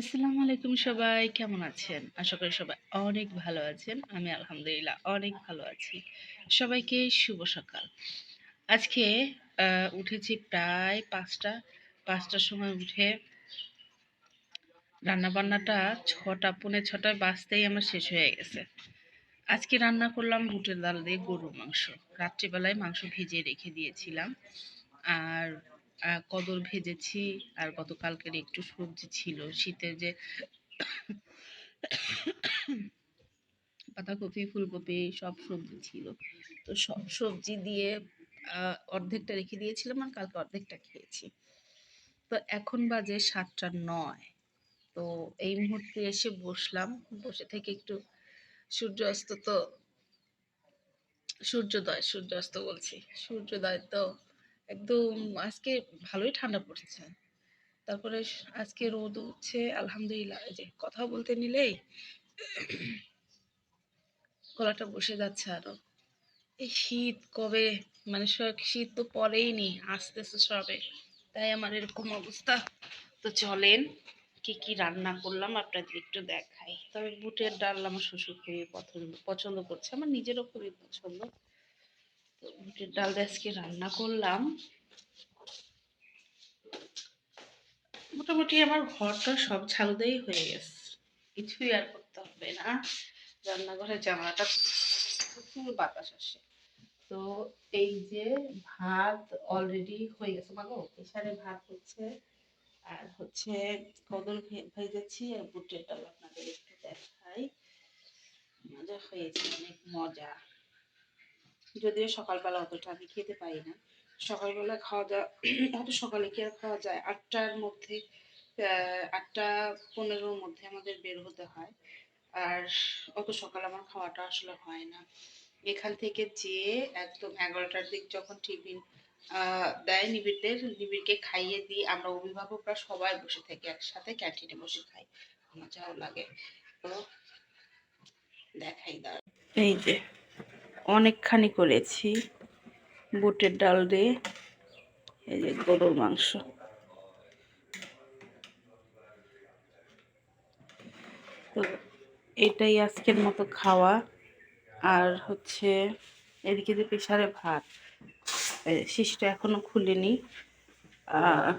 আসসালামু আলাইকুম সবাই, কেমন আছেন? আশা করি সবাই অনেক ভালো আছেন। আমি আলহামদুলিল্লাহ অনেক ভালো আছি। সবাইকে শুভ সকাল। আজকে উঠেছি প্রায় পাঁচটা, পাঁচটার সময় উঠে রান্না বান্নাটা ছটা, পৌনে ছটায় বাজতেই আমার শেষ হয়ে গেছে। আজকে রান্না করলাম বুটের ডাল দিয়ে গরুর মাংস। রাত্রিবেলায় মাংস ভিজিয়ে রেখে দিয়েছিলাম। আর কদর ভেজেছি আর গতকালকের একটু সবজি ছিল। শীতের যে বাঁধাকপি, ফুলকপি সব সবজি ছিল। তো সব সবজি দিয়ে অর্ধেকটা রেখে দিয়েছিলাম আর কালকে অর্ধেকটা খেয়েছি। তো এখন বাজে সাতটা নয়। তো এই মুহূর্তে এসে বসলাম। বসে থেকে একটু সূর্য অস্ত তো, সূর্যোদয়, সূর্যাস্ত বলছি। সূর্যোদয় তো একদম আজকে ভালোই ঠান্ডা পড়ছে। তারপরে আজকে রোদ উঠছে, আলহামদুলিল্লাহ। যে কথা বলতে নিলেই গলাটা বসে যাচ্ছে আরও। এই শীত কবে? মানে শীত তো পরেই নি, আসতেছে সবে। তাই আমার এরকম অবস্থা। তো চলেন, কি কি রান্না করলাম আপনাদের একটু দেখাই। তবে বুটের ডাল আমার শ্বশুর খুবই পছন্দ পছন্দ করছে। আমার নিজেরও খুবই পছন্দ। তো বুটের ডাল দিয়ে আজকে রান্না করলাম। মোটামুটি আমার ঘরটা সব ঝাড়ু দিয়েই হয়ে গেছে। কিছুই আর করতে হবে না। রান্নাঘরের জামাটা প্রচুর বাতাস আসে। তো এই যে ভাত অলরেডি হয়ে গেছে মাগো প্রেশারে ভাত হচ্ছে। আর হচ্ছে কদর ভে- ভেজেছি আর বুটের ডাল আপনাদের একটু দেখাই। মজা হয়েছে, অনেক মজা। যদিও সকালবেলা অতটা আমি খেতে পারি না। সকালবেলা খাওয়া যায় অত সকালে কি আর খাওয়া যায়? আটটার মধ্যে আটটা পনেরোর মধ্যে আমাদের বের হতে হয়। আর অত সকাল আমার খাওয়াটা আসলে হয় না। এখান থেকে যেয়ে একদম এগারোটার দিক যখন টিফিন দেয় নিবিড়দের, নিবিড়কে খাইয়ে দিই আমরা অভিভাবকরা সবাই বসে থাকি, একসাথে ক্যান্টিনে বসে খাই। মজাও লাগে। তো দেখাই দাঁড় এই যে অনেকখানি করেছি বুটের ডাল দিয়ে, এই যে গরুর মাংস। তো এটাই আজকের মতো খাওয়া। আর হচ্ছে এদিকে যে প্রেশারে ভাত শীষটা এখনও খুলেনি। আর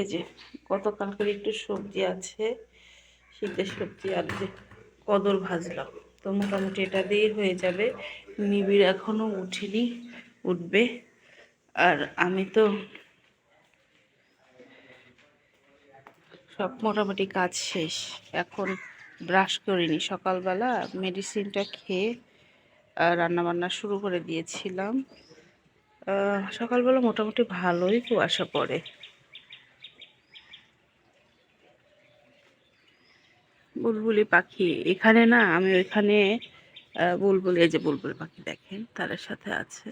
এই যে গতকালকের একটু সবজি আছে, শীতের সবজি আর যে কদর ভাজলাম। তো মোটামুটি এটা দিয়ে হয়ে যাবে। নিবিড় এখনও উঠেনি, উঠবে। আর আমি তো সব মোটামুটি কাজ শেষ। এখন ব্রাশ করিনি। সকালবেলা মেডিসিনটা খেয়ে রান্না বান্না শুরু করে দিয়েছিলাম। সকালবেলা মোটামুটি ভালোই কুয়াশা পড়ে। বুলবুলি পাখি এখানে না, আমি ওইখানে বুলবুলি, এই যে বুলবুলি পাখি দেখেন তাদের সাথে আছে।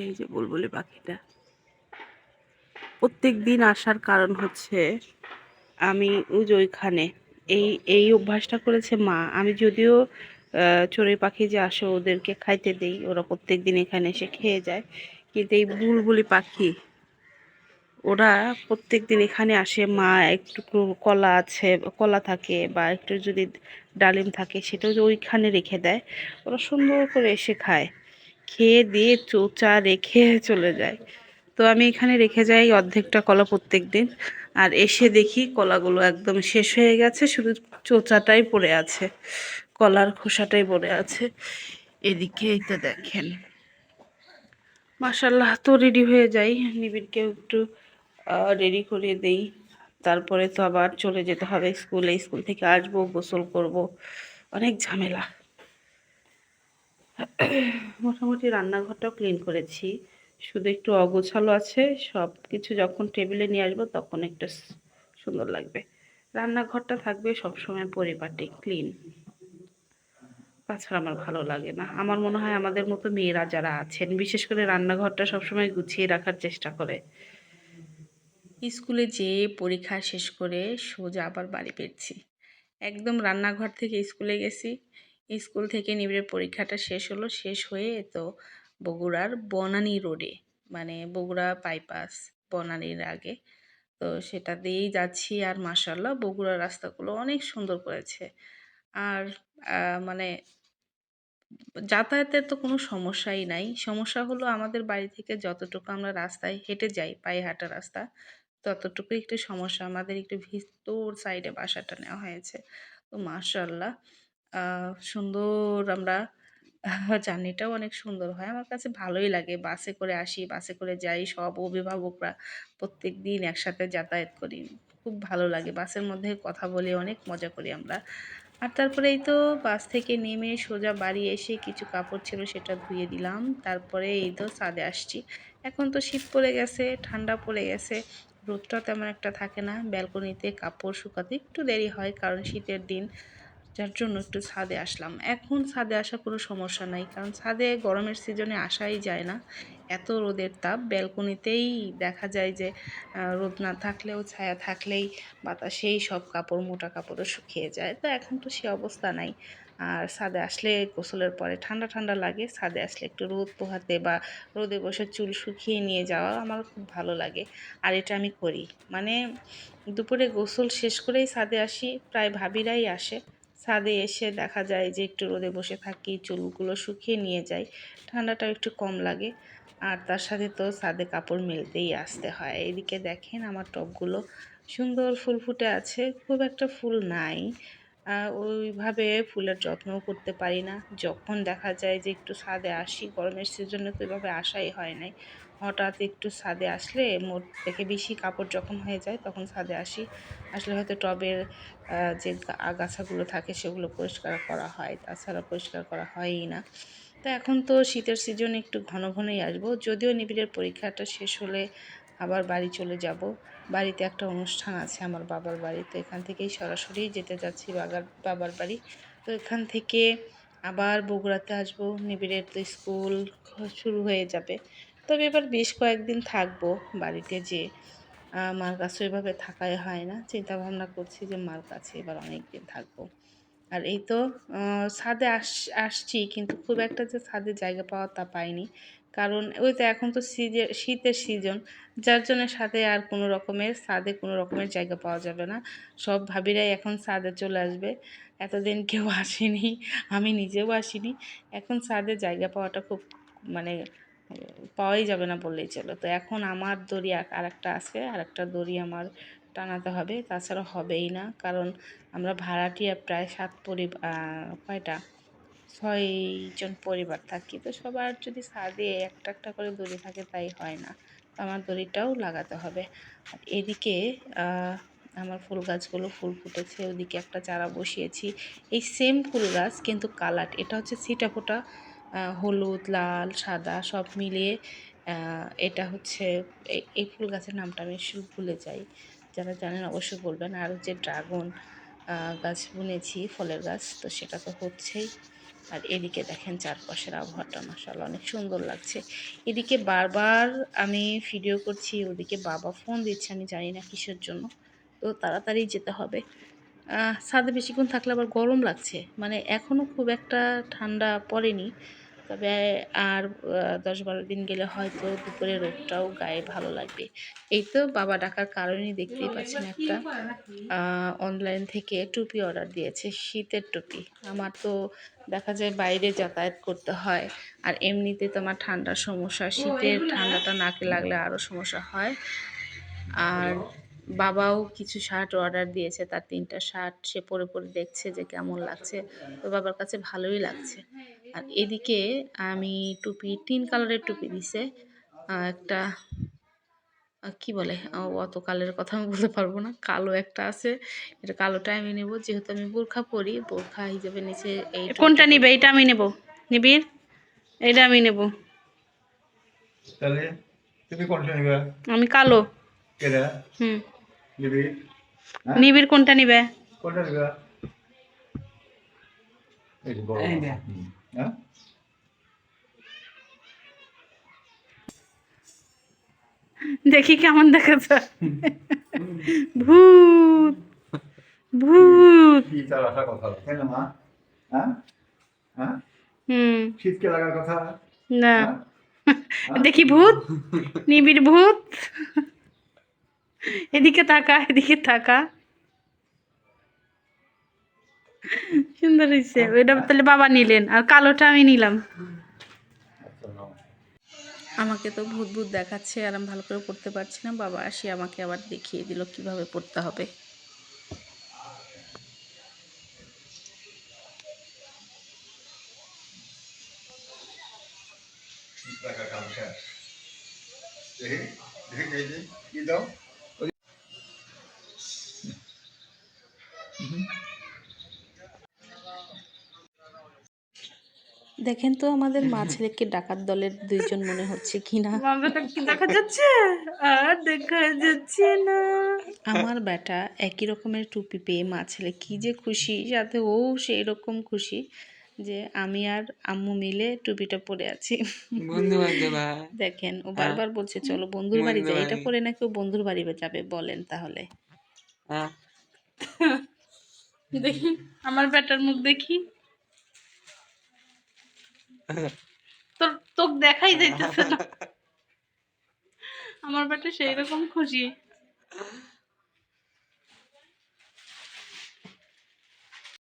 এই যে বুলবুলি পাখিটা। প্রত্যেক দিন আসার কারণ হচ্ছে, আমি ওই যে ওইখানে, এই এই অভ্যাসটা করেছে মা। আমি যদিও চড়ুই পাখি যে আসে ওদেরকে খাইতে দেই, ওরা প্রত্যেক দিন এখানে এসে খেয়ে যায়। কিন্তু এই বুলবুলি পাখি, ওরা প্রত্যেক দিন এখানে আসে, মা একটু কলা আছে, কলা থাকে বা একটু যদি ডালিম থাকে, সেটাও যে ওইখানে রেখে দেয়। ওরা সুন্দর করে এসে খায়। খেয়ে দিয়ে চোচা রেখে চলে যায়। তো আমি এখানে রেখে যাই অর্ধেকটা কলা প্রত্যেক দিন আর এসে দেখি কলাগুলো একদম শেষ হয়ে গেছে, শুধু চোচাটাই পড়ে আছে, কলার খোসাটাই পড়ে আছে। এদিকে তো দেখেন। মাসাল্লাহ তো রেডি হয়ে যাই। নিবিড়কেও একটু রেডি করে দেই। তারপরে তো আবার চলে যেতে হবে স্কুলে। স্কুল থেকে আসব, গোসল করব। অনেক ঝামেলা। মোটামুটি রান্নাঘরটাও ক্লিন করেছি। শুধু একটু অগোছালো আছে। সব কিছু যখন টেবিলে নিয়ে আসব, তখন একটু সুন্দর লাগবে। রান্নাঘরটা থাকবে সবসময় পরিপাটি ক্লিন তাছাড়া আমার ভালো লাগে না। আমার মনে হয় আমাদের মতো মেয়েরা যারা আছেন, বিশেষ করে রান্নাঘরটা সবসময় গুছিয়ে রাখার চেষ্টা করে। স্কুলে যেয়ে পরীক্ষা শেষ করে সোজা আবার বাড়ি ফিরছি। একদম রান্নাঘর থেকে স্কুলে গেছি। স্কুল থেকে নিবিড়ের পরীক্ষাটা শেষ হলো। শেষ হয়ে তো বগুড়ার বনানী রোডে মানে বগুড়া বাইপাস বনানীর আগে। তো সেটা দিয়েই যাচ্ছি আর মাসাল্লাহ বগুড়ার রাস্তাগুলো অনেক সুন্দর করেছে। আর মানে যাতায়াতের তো কোনো সমস্যাই নাই। সমস্যা হলো আমাদের বাড়ি থেকে যতটুকু আমরা রাস্তায় হেঁটে যাই, পায়ে হাঁটা রাস্তা ততটুকু একটু সমস্যা। আমাদের একটু ভিতর সাইডে বাসাটা নেওয়া হয়েছে। তো মাশাল্লাহ সুন্দর আমরা জার্নিটাও অনেক সুন্দর হয়। আমার কাছে ভালোই লাগে বাসে করে আসি, বাসে করে যাই, সব অভিভাবকরা প্রত্যেক দিন একসাথে যাতায়াত করি। খুব ভালো লাগে। বাসের মধ্যে কথা বলি অনেক মজা করি আমরা। আর তারপরে এই তো বাস থেকে নেমে সোজা বাড়ি এসে কিছু কাপড় ছিল সেটা ধুয়ে দিলাম। তারপরে এই তো ছাদে আসছি। এখন তো শীত পড়ে গেছে, ঠান্ডা পড়ে গেছে। রোদটা তেমন একটা থাকে না। ব্যালকনিতে কাপড় শুকাতে একটু দেরি হয় কারণ শীতের দিন, যার জন্য একটু ছাদে আসলাম। এখন ছাদে আসা কোনো সমস্যা নাই, কারণ ছাদে গরমের সিজনে আসাই যায় না। এত রোদের তাপ, ব্যালকনিতেই দেখা যায় যে রোদ না থাকলেও, ছায়া থাকলেই বাতাসেই সব কাপড়, মোটা কাপড়ও শুকিয়ে যায়। তো এখন তো সে অবস্থা নাই। আর ছাদে আসলে গোসলের পরে ঠান্ডা ঠান্ডা লাগে, ছাদে আসলে একটু রোদ পোহাতে বা রোদে বসে চুল শুকিয়ে নিয়ে যাওয়া আমার খুব ভালো লাগে। আর এটা আমি করি। মানে দুপুরে গোসল শেষ করেই ছাদে আসি, প্রায় ভাবিরাই আসে। ছাদে এসে দেখা যায় যে একটু রোদে বসে থাকি, চুলগুলো শুকিয়ে নিয়ে যাই, ঠান্ডাটাও একটু কম লাগে। আর তার সাথে তো ছাদে কাপড় মেলতেই আসতে হয়। এদিকে দেখেন আমার টবগুলো সুন্দর ফুল ফুটে আছে, খুব একটা ফুল নাই। ওইভাবে ফুলের যত্নও করতে পারি না। যখন দেখা যায় যে একটু ছাদে আসি, গরমের সিজনে তো এভাবে আসাই হয় নাই। হঠাৎ একটু ছাদে আসলে মোট থেকে বেশি কাপড় যখন হয়ে যায় তখন ছাদে আসি। আসলে হয়তো টবের যে আগাছাগুলো থাকে সেগুলো পরিষ্কার করা হয়, তাছাড়া পরিষ্কার করা হয়ই না। তো এখন তো শীতের সিজন একটু ঘন ঘনই আসব। যদিও নিবিড়ের পরীক্ষাটা শেষ হলে আবার বাড়ি চলে যাব। বাড়িতে একটা অনুষ্ঠান আছে আমার বাবার বাড়ি, তো এখান থেকেই সরাসরি যেতে যাচ্ছি বাগার, বাবার বাড়ি। তো এখান থেকে আবার বগুড়াতে আসব, নিবিড়ের তো স্কুল শুরু হয়ে যাবে। তবে এবার বেশ কয়েকদিন থাকব বাড়িতে যে মার কাছে এভাবে থাকাই হয় না। চিন্তা ভাবনা করছি যে মার কাছে এবার অনেক দিন থাকব। আর এই তো ছাদে আস, আসছি কিন্তু খুব একটা যে ছাদে জায়গা পাওয়া তা পাইনি। কারণ ওই তো এখন তো সিজে, শীতের সিজন, যার জন্য সাথে আর কোনো রকমের, ছাদে কোনো রকমের জায়গা পাওয়া যাবে না। সব ভাবিরাই এখন ছাদে চলে আসবে। এতদিন কেউ আসেনি, আমি নিজেও আসিনি। এখন ছাদে জায়গা পাওয়াটা খুব মানে পাওয়াই যাবে না বললেই চলো। তো এখন আমার দড়ি আর একটা আছে আর একটা দড়ি আমার টানাতে হবে, তাছাড়া হবেই না। কারণ আমরা ভাড়াটিয়া প্রায় সাত পরিবার কয়টা? ছয়জন পরিবার থাকি। তো সবার যদি ছাদে একটা একটা করে দড়ি থাকে তাই হয় না। তো আমার দড়িটাও লাগাতে হবে। আর এদিকে আমার ফুল গাছগুলো ফুল ফুটেছে, ওদিকে একটা চারা বসিয়েছি। এই সেম ফুল গাছ কিন্তু কালার। এটা হচ্ছে সিটাফোটা হলুদ, লাল, সাদা, সব মিলিয়ে এটা হচ্ছে এই ফুল গাছের নামটা আমি ভুলে যাই। যারা জানেন অবশ্যই বলবেন। আর যে ড্রাগন গাছ বুনেছি, ফলের গাছ, তো সেটা তো হচ্ছেই। আর এদিকে দেখেন চারপাশের আবহাওয়াটা মাসাল্লাহ অনেক সুন্দর লাগছে। এদিকে বারবার আমি ভিডিও করছি, ওদিকে বাবা ফোন দিচ্ছে, আমি জানি না কিসের জন্য। তো তাড়াতাড়ি যেতে হবে। ছাদে বেশিক্ষণ থাকলে আবার গরম লাগছে। মানে এখনও খুব একটা ঠান্ডা পড়েনি। তবে আর দশ বারো দিন গেলে হয়তো দুপুরে রোদটাও গায়ে ভালো লাগবে। এই তো বাবা ডাকার কারণেই দেখতেই পাচ্ছেন একটা অনলাইন থেকে টুপি অর্ডার দিয়েছে, শীতের টুপি। আমার তো দেখা যায় বাইরে যাতায়াত করতে হয়, আর এমনিতে তো আমার ঠান্ডার সমস্যা, শীতের ঠান্ডাটা নাকে লাগলে আরও সমস্যা হয়। আর বাবাও কিছু শার্ট অর্ডার দিয়েছে, তার তিনটা শার্ট সে পরে পরে দেখছে যে কেমন লাগছে। তো বাবার কাছে ভালোই লাগছে। আর এদিকে আমি টুপি তিন কালারের টুপি দিছে। একটা কি বলে? অত কালের কথা আমি বলতে পারব না। কালো একটা আছে। এটা কালোটা আমি নেব। যেহেতু আমি বোরখা পরি বোরখা হিসেবে নিচে এই কোনটা নিবে? এটা আমি নেব। নিবির এটা আমি নেব। তাহলে তুমি কোনটা নিবে? আমি কালো। কেডা হুম। নিবি? হ্যাঁ? নিবির কোনটা নিবে? কোনটা নিবে? এই যে। হ্যাঁ? দেখি কেমন দেখা ভূত ভূত। তার আসার কথা কেন মা? হ্যাঁ? হ্যাঁ? হুম। শীতকে লাগার কথা? না? দেখি ভূত নিবিড় ভূত। এদিকে তাকা এদিকে তাকা। সুন্দর হয়েছে ওইটা তাহলে বাবা নিলেন আর কালোটা আমি নিলাম। আচ্ছা আমাকে তো ভূত ভূত দেখাচ্ছে আর আমি ভালো করে পড়তে পারছি না। বাবা আসি আমাকে আবার দেখিয়ে দিল কীভাবে পড়তে হবে টাকা কাম শেষ দেখি দেখি দেখি দেখি কি দাও দেখেন তো আমাদের মা ছেলেকে ডাকাত দলের দুইজন মনে হচ্ছে কিনা। কি দেখা যাচ্ছে? আর দেখা যাচ্ছে না। আমার বেটা একই রকমের টুপি পেয়ে মা ছেলে কি যে খুশি সাথে ও সেই রকম খুশি যে আমি আর আম্মু মিলে টুপিটা পরে আছি। বন্ধু বান্ধব দেখেন ও বারবার বলছে চলো বন্ধুর বাড়ি যাই। এটা পরে নাকি ও বন্ধুর বাড়ি যাবে বলেন তাহলে। হ্যাঁ। দেখি আমার বেটার মুখ দেখি। তোর তোক দেখাই যাইতেছে না। আমার বেটা সেই রকম খুশি।